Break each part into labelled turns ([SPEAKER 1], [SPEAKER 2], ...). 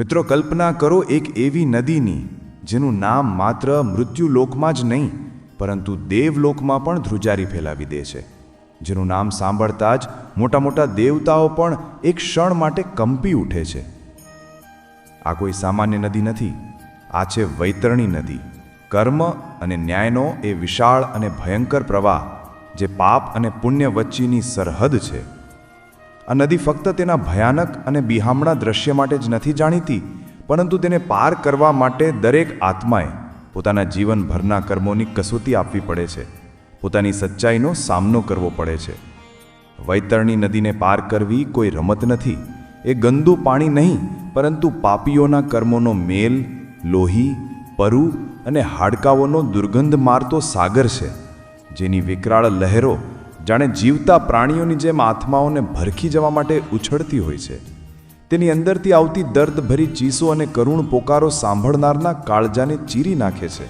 [SPEAKER 1] મિત્રો, કલ્પના કરો એક એવી નદીની, જેનું નામ માત્ર મૃત્યુલોકમાં જ નહીં, પરંતુ દેવલોકમાં પણ ધ્રુજારી ફેલાવી દે છે. જેનું નામ સાંભળતા જ મોટા મોટા દેવતાઓ પણ એક ક્ષણ માટે કંપી ઉઠે છે. આ કોઈ સામાન્ય નદી નથી. આ છે વૈતરણી નદી. કર્મ અને ન્યાયનો એ વિશાળ અને ભયંકર પ્રવાહ, જે પાપ અને પુણ્ય વચ્ચેની સરહદ છે. આ નદી ફક્ત તેના ભયાનક અને બિહામણા દ્રશ્ય માટે જ નથી જાણીતી, પરંતુ તેને પાર કરવા માટે દરેક આત્માએ પોતાના જીવનભરના કર્મોની કસોટી આપવી પડે છે. પોતાની સચ્ચાઈનો સામનો કરવો પડે છે. વૈતરણી નદીને પાર કરવી કોઈ રમત નથી. એ ગંદુ પાણી નહીં, પરંતુ પાપીઓના કર્મોનો મેલ, લોહી, પરુ અને હાડકાઓનો દુર્ગંધ મારતો સાગર છે, જેની વિકરાળ લહેરો જાણે જીવતા પ્રાણીઓની જેમ આત્માઓને ભરખી જવા માટે ઉછળતી હોય છે. તેની અંદરથી આવતી દર્દભરી ચીસો અને કરુણ પોકારો સાંભળનારના કાળજાને ચીરી નાખે છે.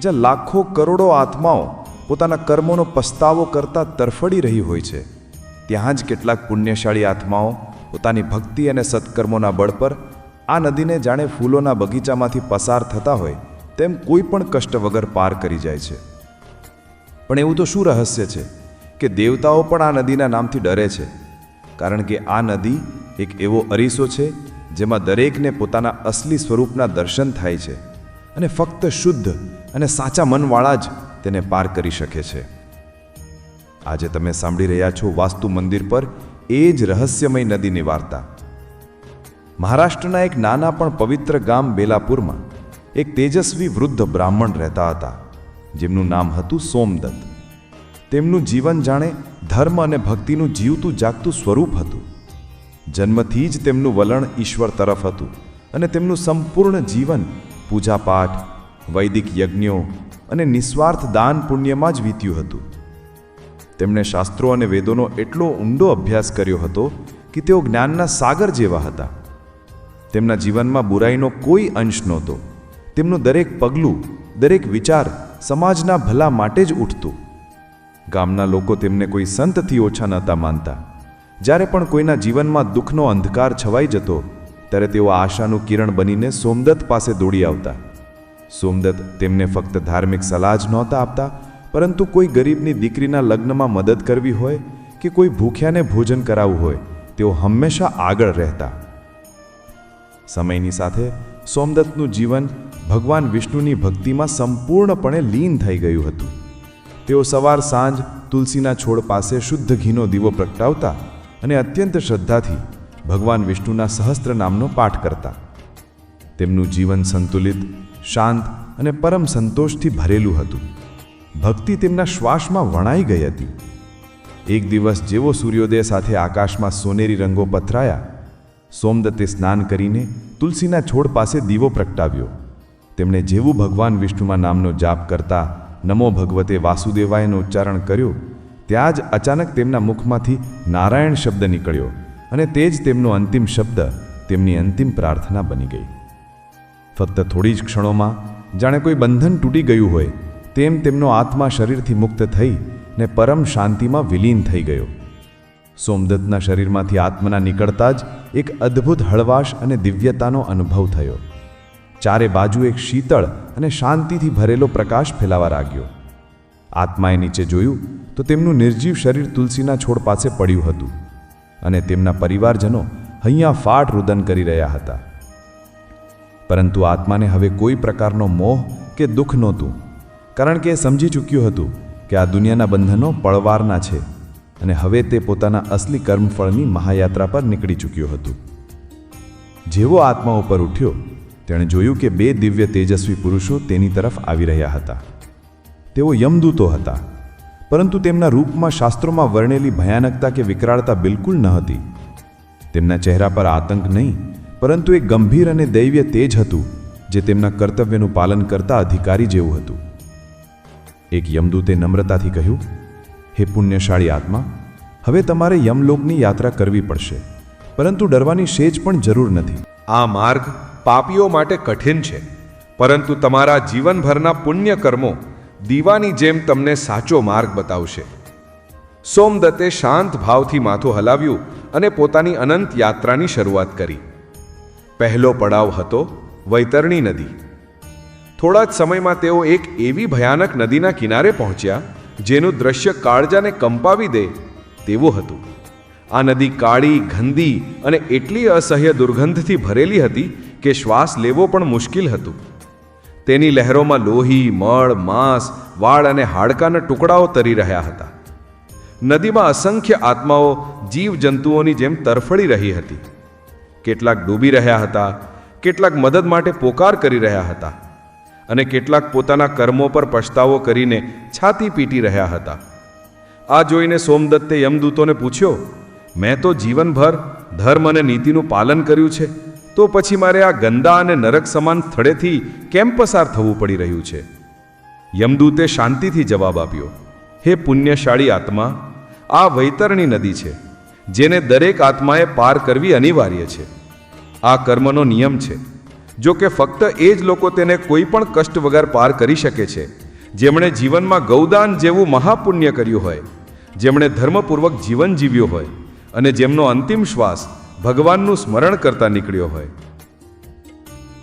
[SPEAKER 1] જ્યાં લાખો કરોડો આત્માઓ પોતાના કર્મોનો પસ્તાવો કરતા તરફડી રહી હોય છે. ત્યાં જ કેટલાક પુણ્યશાળી આત્માઓ પોતાની ભક્તિ અને સત્કર્મોના બળ પર આ નદીને જાણે ફૂલોના બગીચામાંથી પસાર થતા હોય, તેમ કોઈ પણ કષ્ટ વગર પાર કરી જાય છે. પણ એવું તો શું રહસ્ય છે? કે દેવતાઓ પણ આ નદીના નામથી ડરે છે. કારણ કે આ નદી એક એવો અરીસો છે, જેમાં દરેકને પોતાના અસલી સ્વરૂપના દર્શન થાય છે અને ફક્ત શુદ્ધ અને સાચા મનવાળા જ તેને પાર કરી શકે છે. આજે તમે સાંભળી રહ્યા છો વાસ્તુ મંદિર પર એ જ રહસ્યમય નદીની વાર્તા મહારાષ્ટ્રના એક નાના પણ પવિત્ર ગામ બેલાપુરમાં એક તેજસ્વી વૃદ્ધ બ્રાહ્મણ રહેતા હતા, જેમનું નામ હતું સોમદત્ત. તેમનું જીવન જાણે ધર્મ અને ભક્તિનું જીવતું જાગતું સ્વરૂપ હતું. જન્મથી જ તેમનું વલણ ઈશ્વર તરફ હતું અને તેમનું સંપૂર્ણ જીવન પૂજાપાઠ, વૈદિક યજ્ઞો અને નિસ્વાર્થ દાન પુણ્યમાં જ વીત્યું હતું. તેમણે શાસ્ત્રો અને વેદોનો એટલો ઊંડો અભ્યાસ કર્યો હતો કે તેઓ જ્ઞાનના સાગર જેવા હતા. તેમના જીવનમાં બુરાઈનો કોઈ અંશ નહોતો. તેમનું દરેક પગલું, દરેક વિચાર સમાજના ભલા માટે જ ઉઠતું. ગામના લોકો તેમને કોઈ સંતથી ઓછા નહોતા માનતા. જ્યારે પણ કોઈના જીવનમાં દુઃખનો અંધકાર છવાઈ જતો, ત્યારે તેઓ આશાનું કિરણ બનીને સોમદત્ત પાસે દોડી આવતા. સોમદત્ત તેમને ફક્ત ધાર્મિક સલાહ જ નહોતા આપતા, પરંતુ કોઈ ગરીબની દીકરીના લગ્નમાં મદદ કરવી હોય કે કોઈ ભૂખ્યાને ભોજન કરાવવું હોય, તેઓ હંમેશા આગળ રહેતા. સમયની સાથે સોમદત્તનું જીવન ભગવાન વિષ્ણુની ભક્તિમાં સંપૂર્ણપણે લીન થઈ ગયું હતું. તેઓ સવાર સાંજ તુલસીના છોડ પાસે શુદ્ધ ઘીનો દીવો પ્રગટાવતા અને અત્યંત શ્રદ્ધાથી ભગવાન વિષ્ણુના સહસ્ત્ર નામનો પાઠ કરતા. તેમનું જીવન સંતુલિત, શાંત અને પરમ સંતોષથી ભરેલું હતું. ભક્તિ તેમના શ્વાસમાં વણાઈ ગઈ હતી. એક દિવસ જેવો સૂર્યોદય સાથે આકાશમાં સોનેરી રંગો પથરાયા. સોમદત્તે સ્નાન કરીને તુલસીના છોડ પાસે દીવો પ્રગટાવ્યો. તેમણે જેવું ભગવાન વિષ્ણુના નામનો જાપ કરતા નમો ભગવતે વાસુદેવાયનું ઉચ્ચારણ કર્યું, ત્યાં જ અચાનક તેમના મુખમાંથી નારાયણ શબ્દ નીકળ્યો અને તે જ તેમનો અંતિમ શબ્દ તેમની અંતિમ પ્રાર્થના બની ગઈ. ફક્ત થોડી જ ક્ષણોમાં જાણે કોઈ બંધન તૂટી ગયું હોય, તેમ તેમનો આત્મા શરીરથી મુક્ત થઈ ને પરમ શાંતિમાં વિલીન થઈ ગયો. સોમદત્તના શરીરમાંથી આત્મના નીકળતા જ એક અદ્ભુત હળવાશ અને દિવ્યતાનો અનુભવ થયો. ચારે બાજુ એક શીતળ અને શાંતિથી ભરેલો પ્રકાશ ફેલાવા લાગ્યો. આત્માએ નીચે જોયું તો તેમનું નિર્જીવ શરીર તુલસીના છોડ પાસે પડ્યું હતું અને તેમના પરિવારજનો હૈયા ફાટ રુદન કરી રહ્યા હતા. પરંતુ આત્માને હવે કોઈ પ્રકારનો મોહ કે દુઃખ નહોતું, કારણ કે એ સમજી ચૂક્યું હતું કે આ દુનિયાના બંધનો પળવારના છે અને હવે તે પોતાના અસલી કર્મફળની મહાયાત્રા પર નીકળી ચૂક્યું હતું. જેવો આત્મા ઉપર ઉઠ્યો તેણે જોયું કે બે દિવ્ય તેજસ્વી પુરુષો તેની તરફ આવી રહ્યા હતા. તેઓ યમદૂતો હતા, પરંતુ તેમના રૂપમાં શાસ્ત્રોમાં વર્ણેલી ભયાનકતા કે વિકરાળતા બિલકુલ ન હતી. તેમના ચહેરા પર આતંક નહીં, પરંતુ એક ગંભીર અને દૈવ્ય તેજ હતું, જે તેમના કર્તવ્યનું પાલન કરતા અધિકારી જેવું હતું. એક યમદૂતે નમ્રતાથી કહ્યું, હે પુણ્યશાળી આત્મા, હવે તમારે યમલોકની યાત્રા કરવી પડશે, પરંતુ ડરવાની સેજ પણ જરૂર નથી.
[SPEAKER 2] આ માર્ગ પાપીઓ માટે કઠિન છે. પરંતુ તમારા જીવનભરના પુણ્ય કર્મો દીવાની જેમ તમને સાચો માર્ગ બતાવશે. સોમદત્તે શાંત ભાવથી માથું હલાવ્યું અને પોતાની અનંત યાત્રાની શરૂઆત કરી. પહેલો પડાવ હતો વૈતરણી નદી. થોડા જ સમયમાં તેઓ એક એવી ભયાનક નદીના કિનારે પહોંચ્યા, જેનું દ્રશ્ય કાળજાને કંપાવી દે તેવું હતું. આ નદી કાળી, ગંદી અને એટલી અસહ્ય દુર્ગંધથી ભરેલી હતી કે શ્વાસ લેવો પણ મુશ્કેલ હતું. તેની લહેરોમાં લોહી, મળ, માંસ, વાળ અને હાડકાના ટુકડાઓ તરી રહ્યા હતા. નદીમાં અસંખ્ય આત્માઓ જીવજંતુઓની જેમ તરફડી રહી હતી. કેટલાક ડૂબી રહ્યા હતા, કેટલાક મદદ માટે પોકાર કરી રહ્યા હતા અને કેટલાક પોતાના કર્મો પર પછતાવો કરીને છાતી પીટી રહ્યા હતા. આ જોઈને સોમદત્તે યમદૂતોને પૂછ્યો, મેં તો જીવનભર ધર્મ અને નીતિનું પાલન કર્યું છે. તો પછી મારે આ ગંદા અને નરક સમાન સ્થળેથી કેમ પસાર થવું પડી રહ્યું છે? યમદૂતે શાંતિથી જવાબ આપ્યો, હે પુણ્યશાળી આત્મા, આ વૈતરણી નદી છે, જેને દરેક આત્માએ પાર કરવી અનિવાર્ય છે. આ કર્મનો નિયમ છે. જો કે ફક્ત એ જ લોકો તેને કોઈ પણ કષ્ટ વગર પાર કરી શકે છે, જેમણે જીવનમાં ગૌદાન જેવું મહાપુણ્ય કર્યું હોય, જેમણે ધર્મપૂર્વક જીવન જીવ્યું હોય, અને જેમનો અંતિમ શ્વાસ ભગવાનનું સ્મરણ કરતા નીકળ્યો હોય.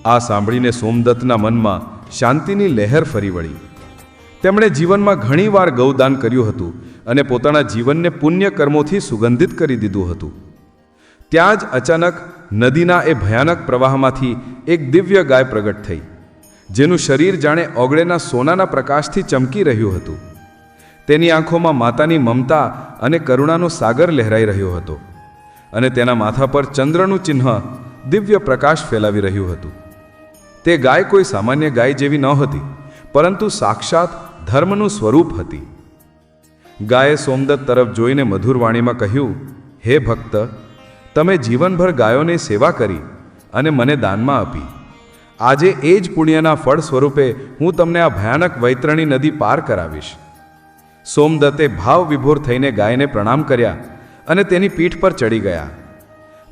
[SPEAKER 2] આ સાંભળીને સોમદત્તના મનમાં શાંતિની લહેર ફરી વળી. તેમણે જીવનમાં ઘણીવાર ગૌદાન કર્યું હતું અને પોતાના જીવનને પુણ્ય કર્મોથી સુગંધિત કરી દીધું હતું. ત્યાં જ અચાનક નદીના એ ભયાનક પ્રવાહમાંથી એક દિવ્ય ગાય પ્રગટ થઈ, જેનું શરીર જાણે ઓગળેના સોનાના પ્રકાશથી ચમકી રહ્યું હતું. તેની આંખોમાં માતાની મમતા અને કરુણાનો સાગર લહેરાઈ રહ્યો હતો. અને તેના માથા પર ચંદ્રનું ચિહ્ન દિવ્ય પ્રકાશ ફેલાવી રહ્યું હતું. તે ગાય કોઈ સામાન્ય ગાય જેવી ન હતી, પરંતુ સાક્ષાત ધર્મનું સ્વરૂપ હતી. ગાયે સોમદત્ત તરફ જોઈને મધુર વાણીમાં કહ્યું, હે ભક્ત, તમે જીવનભર ગાયોની સેવા કરી અને મને દાનમાં આપી. આજે એ જ પુણ્યના ફળ સ્વરૂપે હું તમને આ ભયાનક વૈતરણી નદી પાર કરાવીશ. સોમદત્તે ભાવ વિભોર થઈને ગાયને પ્રણામ કર્યા અને તેની પીઠ પર ચડી ગયા.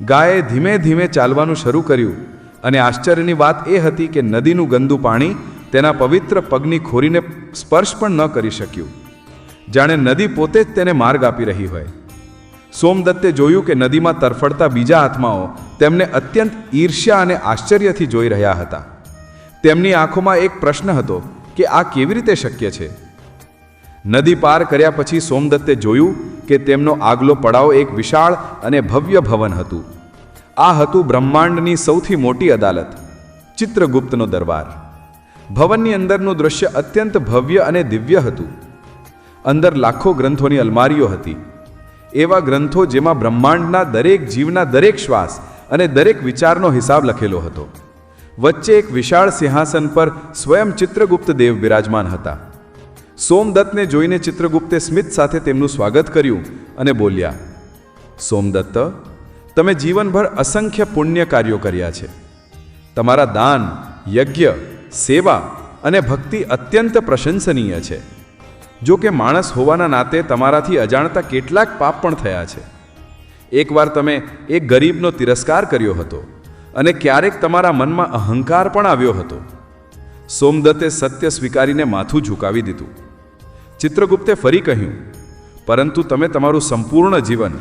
[SPEAKER 2] ગાયે ધીમે ધીમે ચાલવાનું શરૂ કર્યું અને આશ્ચર્યની વાત એ હતી કે નદીનું ગંદુ પાણી તેના પવિત્ર પગની ખોરીને સ્પર્શ પણ ન કરી શક્યું. જાણે નદી પોતે જ તેને માર્ગ આપી રહી હોય. સોમદત્તે જોયું કે નદીમાં તરફડતા બીજા આત્માઓ તેમને અત્યંત ઈર્ષ્યા અને આશ્ચર્યથી જોઈ રહ્યા હતા. તેમની આંખોમાં એક પ્રશ્ન હતો કે આ કેવી રીતે શક્ય છે? નદી પાર કર્યા પછી સોમદત્તે જોયું કે તેમનો આગલો પડાવ એક વિશાળ અને ભવ્ય ભવન હતું. આ હતું બ્રહ્માંડની સૌથી મોટી અદાલત, ચિત્રગુપ્તનો દરબાર. ભવનની અંદરનું દૃશ્ય અત્યંત ભવ્ય અને દિવ્ય હતું. અંદર લાખો ગ્રંથોની અલમારીઓ હતી. એવા ગ્રંથો જેમાં બ્રહ્માંડના દરેક જીવના દરેક શ્વાસ અને દરેક વિચારનો હિસાબ લખેલો હતો. વચ્ચે એક વિશાળ સિંહાસન પર સ્વયં ચિત્રગુપ્ત દેવ બિરાજમાન હતા. સોમદત્તને જોઈને ચિત્રગુપ્તે સ્મિત સાથે તેમનું સ્વાગત કર્યું અને બોલ્યા, સોમદત્ત, તમે જીવનભર અસંખ્ય પુણ્ય કાર્યો કર્યા છે. તમારા દાન, યજ્ઞ, સેવા અને ભક્તિ અત્યંત પ્રશંસનીય છે. જો કે માણસ હોવાના નાતે તમારાથી અજાણતા કેટલાક પાપ પણ થયા છે. એકવાર તમે એક ગરીબનો તિરસ્કાર કર્યો હતો અને ક્યારેક તમારા મનમાં અહંકાર પણ આવ્યો હતો. સોમદત્તે સત્ય સ્વીકારીને માથું ઝુકાવી દીધું. ચિત્રગુપ્તે ફરી કહ્યું, પરંતુ તમે તમારું સંપૂર્ણ જીવન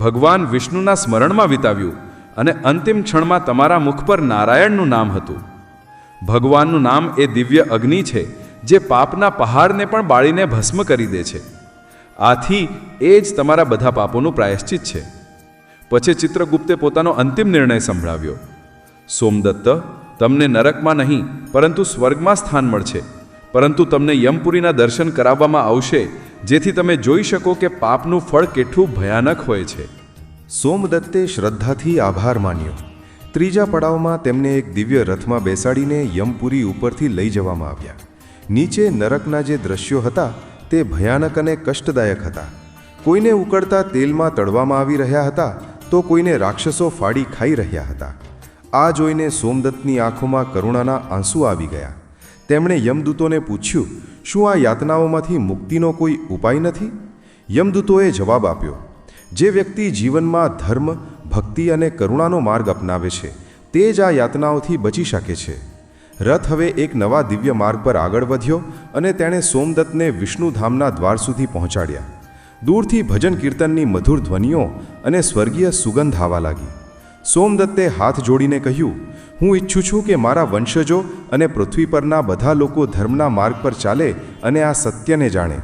[SPEAKER 2] ભગવાન વિષ્ણુના સ્મરણમાં વિતાવ્યું અને અંતિમ ક્ષણમાં તમારા મુખ પર નારાયણનું નામ હતું. ભગવાનનું નામ એ દિવ્ય અગ્નિ છે, જે પાપના પહાડને પણ બાળીને ભસ્મ કરી દે છે. આથી એ જ તમારા બધા પાપોનું પ્રાયશ્ચિત છે. પછી ચિત્રગુપ્તે પોતાનો અંતિમ નિર્ણય સંભળાવ્યો, સોમદત્ત, તમને નરકમાં નહીં, પરંતુ સ્વર્ગમાં સ્થાન મળશે. પરંતુ તમને યમપુરીના દર્શન કરાવવામાં આવશે, જેથી તમે જોઈ શકો કે પાપનું ફળ કેટલું ભયાનક હોય છે.
[SPEAKER 1] સોમદત્તે શ્રદ્ધાથી આભાર માન્યો. ત્રીજા પડાવમાં તેમને એક દિવ્ય રથમાં બેસાડીને યમપુરી ઉપરથી લઈ જવામાં આવ્યા. નીચે નરકના જે દ્રશ્યો હતા, તે ભયાનક અને કષ્ટદાયક હતા. કોઈને ઉકળતા તેલમાં તળવામાં આવી રહ્યા હતા, તો કોઈને રાક્ષસો ફાડી ખાઈ રહ્યા હતા. આ જોઈને સોમદત્તની આંખોમાં કરુણાના આંસુ આવી ગયા. તેમણે યમદૂતોને પૂછ્યું, શું આ યાતનાઓમાંથી મુક્તિનો કોઈ ઉપાય નથી? યમદૂતોએ જવાબ આપ્યો, જે વ્યક્તિ જીવનમાં ધર્મ, ભક્તિ અને કરુણાનો માર્ગ અપનાવે છે, તે જ આ યાતનાઓથી બચી શકે છે. રથ હવે એક નવા દિવ્ય માર્ગ પર આગળ વધ્યો અને તેણે સોમદત્તને વિષ્ણુધામના દ્વાર સુધી પહોંચાડ્યા. દૂરથી ભજન કીર્તનની મધુર ધ્વનિઓ અને સ્વર્ગીય સુગંધ આવવા લાગી. સોમદત્તે હાથ જોડીને કહ્યું હું ઈચ્છું છું કે મારા વંશજો અને પૃથ્વી પરના બધા લોકો ધર્મના માર્ગ પર ચાલે અને આ સત્યને જાણે.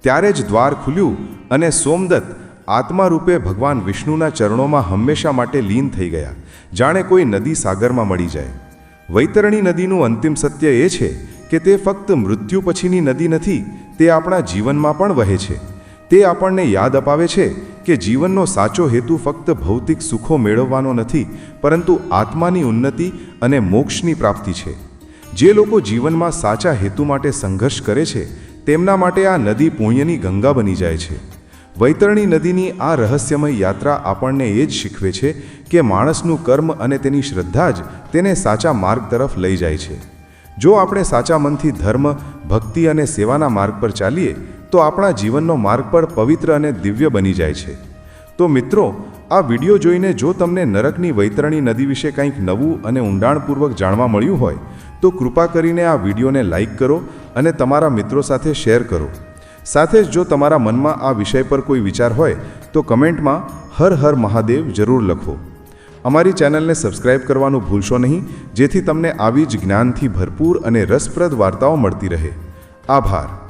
[SPEAKER 1] ત્યારે જ દ્વાર ખુલ્યું અને સોમદત્ત આત્મા રૂપે ભગવાન વિષ્ણુના ચરણોમાં હંમેશા માટે લીન થઈ ગયા. જાણે કોઈ નદી સાગરમાં મળી જાય. વૈતરણી નદીનું અંતિમ સત્ય એ છે કે તે ફક્ત મૃત્યુ પછીની નદી નથી, તે આપણા જીવનમાં પણ વહે છે. તે આપણને યાદ અપાવે છે કે જીવનનો સાચો હેતુ ફક્ત ભૌતિક સુખો મેળવવાનો નથી, પરંતુ આત્માની ઉન્નતિ અને મોક્ષની પ્રાપ્તિ છે. જે લોકો જીવનમાં સાચા હેતુ માટે સંઘર્ષ કરે છે, તેમના માટે આ નદી પુણ્યની ગંગા બની જાય છે. વૈતરણી નદીની આ રહસ્યમય યાત્રા આપણને એ જ શીખવે છે કે માણસનું કર્મ અને તેની શ્રદ્ધા જ તેને સાચા માર્ગ તરફ લઈ જાય છે. જો આપણે સાચા મનથી ધર્મ, ભક્તિ અને સેવાના માર્ગ પર ચાલીએ તો આપણા જીવનનો માર્ગ પણ પવિત્ર અને દિવ્ય બની જાય છે. તો મિત્રો, આ વીડિયો જોઈને જો તમને નરકની વૈતરણી નદી વિશે કંઈક નવું અને ઊંડાણપૂર્વક જાણવા મળ્યું હોય, તો કૃપા કરીને આ વિડીયોને લાઇક કરો અને તમારા મિત્રો સાથે શેર કરો. સાથે જ જો તમારા મનમાં આ વિષય પર કોઈ વિચાર હોય, તો કમેન્ટમાં હર હર મહાદેવ જરૂર લખો. અમારી ચેનલને સબસ્ક્રાઇબ કરવાનું ભૂલશો નહીં, જેથી તમને આવી જ જ્ઞાનથી ભરપૂર અને રસપ્રદ વાર્તાઓ મળતી રહે. આભાર.